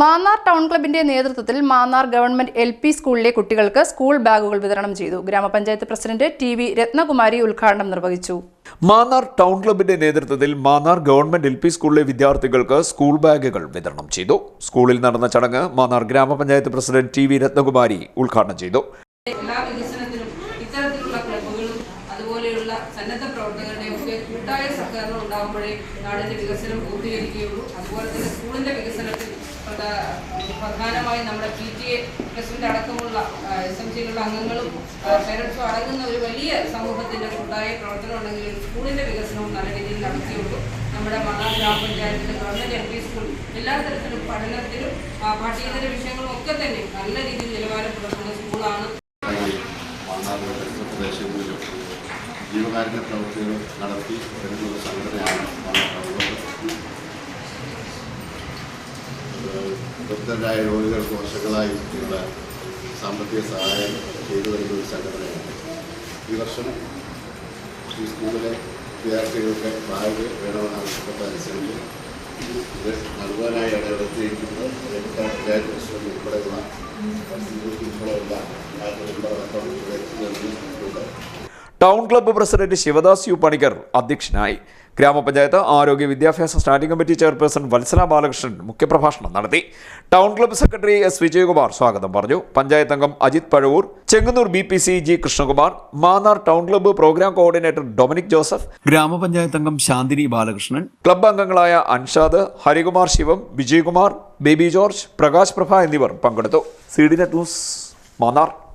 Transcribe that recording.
Mannar town ക്ലബിന്റെ നേതൃത്വത്തിൽ Mannar government L P സ്കൂളിലെ കുട്ടികൾക്ക് സ്കൂൾ ബാഗുകൾ വിതരണം ചെയ്തു. ഗ്രാമപഞ്ചായത്ത് പ്രസിഡന്റ് ടി വി രത്നകുമാരി ഉദ്ഘാടനം നിർവഹിച്ചു. മാന്നാർ ടൗൺ ക്ലബിന്റെ നേതൃത്വത്തിൽ മാന്നാർ ഗവൺമെന്റ് എൽ പി സ്കൂളിലെ വിദ്യാർത്ഥികൾക്ക് സ്കൂൾ ബാഗുകൾ വിതരണം ചെയ്തു. സ്കൂളിൽ നടന്ന ചടങ്ങ് മാന്നാർ ഗ്രാമപഞ്ചായത്ത് പ്രസിഡന്റ് ടി വി രത്നകുമാരി ഉദ്ഘാടനം ചെയ്തു. ഇത്തരത്തിലുള്ള ക്ലബ്ബുകളും അതുപോലെയുള്ള സന്നദ്ധ പ്രവർത്തകരുടെയും ഒക്കെ കൂട്ടായ സഹകരണം ഉണ്ടാകുമ്പോഴേ നാടിന്റെ വികസനം പൂർത്തീകരിക്കുകയുള്ളൂ. അതുപോലെ തന്നെ സ്കൂളിന്റെ വികസനത്തിൽ പ്രധാനമായി നമ്മുടെ പി ടി എ പ്രസിഡന്റ് അടക്കമുള്ള എസ് എം സിയിലുള്ള അംഗങ്ങളും പേരൻസും അടങ്ങുന്ന ഒരു വലിയ സമൂഹത്തിന്റെ കൂട്ടായ പ്രവർത്തനം ഉണ്ടെങ്കിൽ സ്കൂളിന്റെ വികസനവും നല്ല രീതിയിൽ നടത്തിയുള്ളൂ. നമ്മുടെ മണ്ണാർ ഗ്രാമപഞ്ചായത്തിലെ ഗവൺമെന്റ് എൽ പി സ്കൂൾ എല്ലാ തരത്തിലും പഠനത്തിലും പാഠ്യേതര വിഷയങ്ങളും ഒക്കെ തന്നെ നല്ല രീതിയിൽ നിലവാരം ജീവകാരുണ്യ പ്രവർത്തികൾ നടത്തി വരുന്ന ഒരു സംഘടനയാണ് വൃദ്ധരായ രോഗികൾക്ക് വർഷങ്ങളായി ഉള്ള സാമ്പത്തിക സഹായം ചെയ്തു വരുന്ന ഒരു സംഘടനയാണ്. ഈ വർഷം ഈ സ്കൂളിലെ വിദ്യാർത്ഥികൾക്ക് ബാഗ് വേണമെന്ന് ഇത് അനുസരിച്ച് ഇത് panchayat president town club president Shivadas U Panicker അധ്യക്ഷനായി. ഗ്രാമപഞ്ചായത്ത് ആരോഗ്യ വിദ്യാഭ്യാസ standing committee chairperson Vatsala Balakrishnan മുഖ്യപ്രഭാഷണം നടത്തി. Town club secretary S Vijayakumar സ്വാഗതം പറഞ്ഞു. പഞ്ചായത്ത് അംഗം Ajith Pazhavoor Chengannur B P C G Krishnakumar Mannar town club programme coordinator Dominic Joseph grama panchayat അംഗം ശാന്തിനി ബാലകൃഷ്ണൻ ക്ലബ്ബ് അംഗങ്ങളായ അൻഷാദ് ഹരികുമാർ ശിവം വിജയകുമാർ ബേബി ജോർജ് പ്രകാശ് പ്രഭ എന്നിവർ പങ്കെടുത്തു. C D net news Mannar.